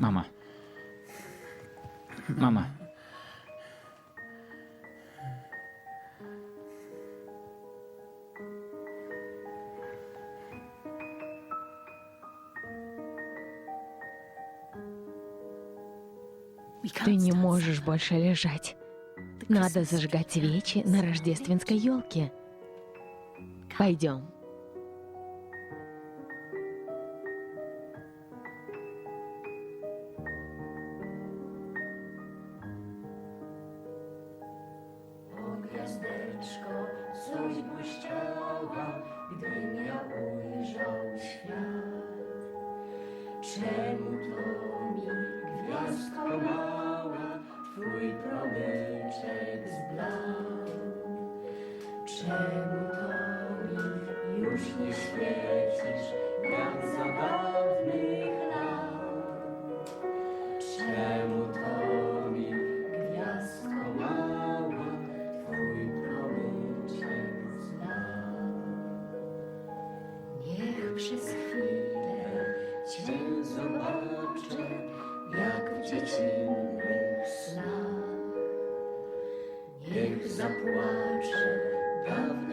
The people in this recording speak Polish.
Mama. Mama. Ты не можешь больше лежать. Надо зажигать свечи на рождественской елке. Пойдем. Gwiazdeczko, coś błyszczała, gdy mnie ujrzał świat. Czemu to mi, gwiazdko mała, twój promyczek zbladł? Czemu to mi już nie świecisz, jak za dawnych lat? Czemu przez chwilę. Cię zobaczę jak w dziecinnych snach Niech zapłacze dawno